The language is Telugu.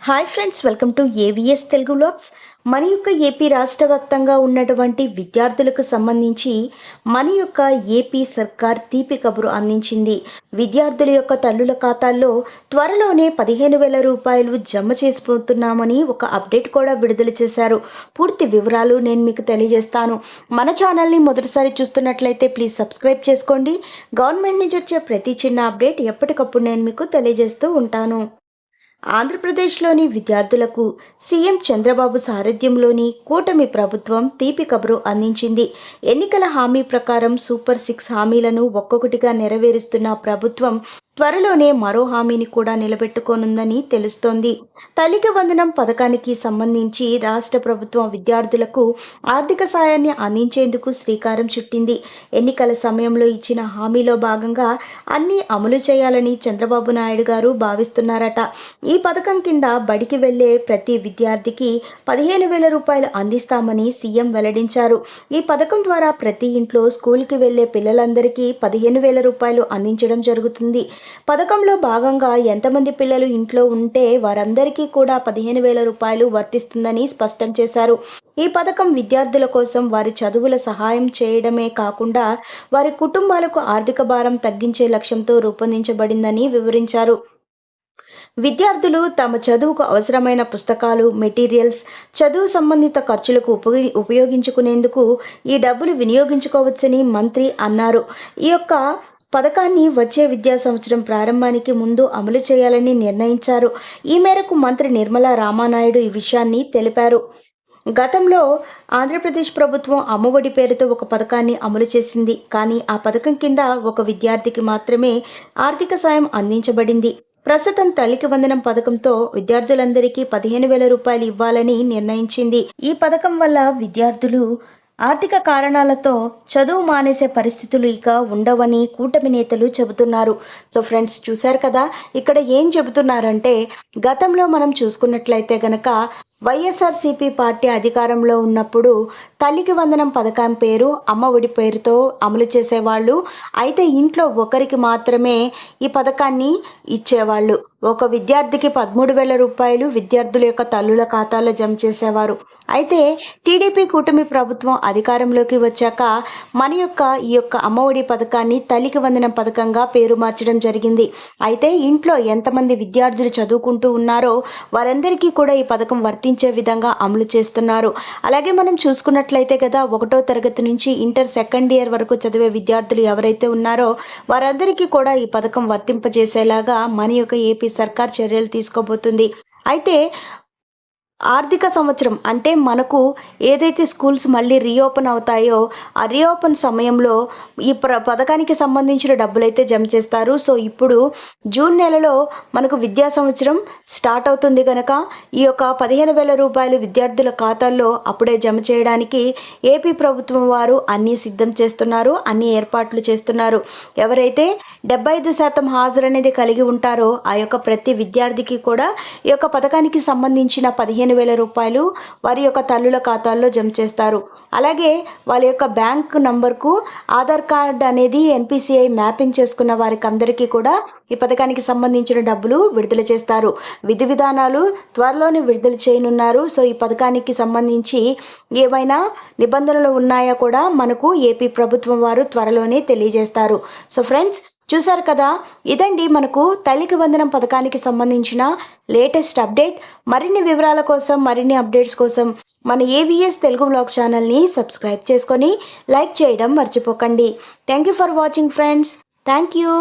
Hi friends welcome to AVS Telugu vlogs మన యొక్క ఏపీ రాష్ట్ర వ్యాప్తంగా ఉన్నటువంటి విద్యార్థులకు సంబంధించి మన యొక్క ఏపీ సర్కార్ తీపి కబురు అందించింది. విద్యార్థుల యొక్క తల్లుల ఖాతాల్లో త్వరలోనే పదిహేను వేల రూపాయలు జమ చేసిపోతున్నామని ఒక అప్డేట్ కూడా విడుదల చేశారు. పూర్తి వివరాలు నేను మీకు తెలియజేస్తాను. మన ఛానల్ని మొదటిసారి చూస్తున్నట్లయితే ప్లీజ్ సబ్స్క్రైబ్ చేసుకోండి. గవర్నమెంట్ నుంచి వచ్చే ప్రతి చిన్న అప్డేట్ ఎప్పటికప్పుడు నేను మీకు తెలియజేస్తూ ఉంటాను. ఆంధ్రప్రదేశ్లోని విద్యార్థులకు సీఎం చంద్రబాబు సారథ్యంలోని కూటమి ప్రభుత్వం తీపి కబురు అందించింది. ఎన్నికల హామీ ప్రకారం సూపర్ సిక్స్ హామీలను ఒక్కొక్కటిగా నెరవేరుస్తున్న ప్రభుత్వం త్వరలోనే మరో హామీని కూడా నిలబెట్టుకోనుందని తెలుస్తోంది. తల్లిక వందనం పథకానికి సంబంధించి రాష్ట్ర ప్రభుత్వం విద్యార్థులకు ఆర్థిక సాయాన్ని అందించేందుకు శ్రీకారం చుట్టింది. ఎన్నికల సమయంలో ఇచ్చిన హామీలో భాగంగా అన్ని అమలు చేయాలని చంద్రబాబు నాయుడు గారు భావిస్తున్నారట. ఈ పథకం కింద బడికి వెళ్ళే ప్రతి విద్యార్థికి పదిహేను వేల రూపాయలు అందిస్తామని సీఎం వెల్లడించారు. ఈ పథకం ద్వారా ప్రతి ఇంట్లో స్కూల్కి వెళ్ళే పిల్లలందరికీ పదిహేను వేల రూపాయలు అందించడం జరుగుతుంది. పథకంలో భాగంగా ఎంతమంది పిల్లలు ఇంట్లో ఉంటే వారందరికీ కూడా పదిహేను వేల రూపాయలు వర్తిస్తుందని స్పష్టం చేశారు. ఈ పథకం విద్యార్థుల కోసం వారి చదువుల సహాయం చేయడమే కాకుండా వారి కుటుంబాలకు ఆర్థిక భారం తగ్గించే లక్ష్యంతో రూపొందించబడిందని వివరించారు. విద్యార్థులు తమ చదువుకు అవసరమైన పుస్తకాలు మెటీరియల్స్ చదువు సంబంధిత ఖర్చులకు ఉపయోగి ఉపయోగించుకునేందుకు ఈ డబ్బులు వినియోగించుకోవచ్చని మంత్రి అన్నారు. ఈ యొక్క పథకాన్ని వచ్చే విద్యా సంవత్సరం ప్రారంభానికి ముందు అమలు చేయాలని నిర్ణయించారు. ఈ మేరకు మంత్రి నిర్మలా రామానాయుడు ఈ విషయాన్ని తెలిపారు. గతంలో ఆంధ్రప్రదేశ్ ప్రభుత్వం అమ్మఒడి పేరుతో ఒక పథకాన్ని అమలు చేసింది. కానీ ఆ పథకం కింద ఒక విద్యార్థికి మాత్రమే ఆర్థిక సాయం అందించబడింది. ప్రస్తుతం తల్లికి వందనం పథకంతో విద్యార్థులందరికీ పదిహేను వేల రూపాయలు ఇవ్వాలని నిర్ణయించింది. ఈ పథకం వల్ల విద్యార్థులు ఆర్థిక కారణాలతో చదువు మానేసే పరిస్థితులు ఇక ఉండవని కూటమి నేతలు చెబుతున్నారు. సో ఫ్రెండ్స్ చూశారు కదా? ఇక్కడ ఏం చెబుతున్నారంటే గతంలో మనం చూసుకున్నట్లయితే గనక వైఎస్ఆర్సీపీ పార్టీ అధికారంలో ఉన్నప్పుడు తల్లికి వందనం పథకం పేరు అమ్మ ఒడి పేరుతో అమలు చేసేవాళ్ళు. అయితే ఇంట్లో ఒకరికి మాత్రమే ఈ పథకాన్ని ఇచ్చేవాళ్ళు. ఒక విద్యార్థికి పదమూడు వేల రూపాయలు విద్యార్థుల యొక్క తల్లుల ఖాతాలో జమ చేసేవారు. అయితే టీడీపీ కూటమి ప్రభుత్వం అధికారంలోకి వచ్చాక మన యొక్క ఈ యొక్క అమ్మఒడి పథకాన్ని తల్లికి వందనం పథకంగా పేరు మార్చడం జరిగింది. అయితే ఇంట్లో ఎంతమంది విద్యార్థులు చదువుకుంటూ ఉన్నారో వారందరికీ కూడా ఈ పథకం వర్తించే విధంగా అమలు చేస్తున్నారు. అలాగే మనం చూసుకున్నట్లయితే కదా ఒకటో తరగతి నుంచి ఇంటర్ సెకండ్ ఇయర్ వరకు చదివే విద్యార్థులు ఎవరైతే ఉన్నారో వారందరికీ కూడా ఈ పథకం వర్తింపజేసేలాగా మన యొక్క ఏపీ సర్కార్ చర్యలు తీసుకోబోతుంది. అయితే ఆర్థిక సంవత్సరం అంటే మనకు ఏదైతే స్కూల్స్ మళ్ళీ రీఓపెన్ అవుతాయో ఆ రీఓపెన్ సమయంలో ఈ ప్ర పథకానికి సంబంధించిన డబ్బులైతే జమ చేస్తారు. సో ఇప్పుడు జూన్ నెలలో మనకు విద్యా సంవత్సరం స్టార్ట్ అవుతుంది కనుక ఈ యొక్క పదిహేను వేల రూపాయలు విద్యార్థుల ఖాతాల్లో అప్పుడే జమ చేయడానికి ఏపీ ప్రభుత్వం వారు అన్నీ సిద్ధం చేస్తున్నారు అన్ని ఏర్పాట్లు చేస్తున్నారు. ఎవరైతే డెబ్బై ఐదు శాతం హాజరు అనేది కలిగి ఉంటారో ఆ యొక్క ప్రతి విద్యార్థికి కూడా ఈ యొక్క పథకానికి సంబంధించిన పదిహేను పదిహేను వేల రూపాయలు వారి యొక్క తల్లుల ఖాతాల్లో జమ చేస్తారు. అలాగే వాళ్ళ యొక్క బ్యాంక్ నంబర్కు ఆధార్ కార్డ్ అనేది ఎన్పిసిఐ మ్యాపింగ్ చేసుకున్న వారికి అందరికీ కూడా ఈ పథకానికి సంబంధించిన డబ్బులు విడుదల చేస్తారు. విధి విధానాలు త్వరలోనే విడుదల చేయనున్నారు. సో ఈ పథకానికి సంబంధించి ఏమైనా నిబంధనలు ఉన్నాయా కూడా మనకు ఏపీ ప్రభుత్వం వారు త్వరలోనే తెలియజేస్తారు. సో ఫ్రెండ్స్ చూశారు కదా? ఇదండి మనకు తల్లికి వందనం పథకానికి సంబంధించిన లేటెస్ట్ అప్డేట్. మరిన్ని వివరాల కోసం మరిన్ని అప్డేట్స్ కోసం మన ఏవిఎస్ తెలుగు బ్లాగ్ ఛానల్ని సబ్స్క్రైబ్ చేసుకొని లైక్ చేయడం మర్చిపోకండి. Thank you for watching friends thank you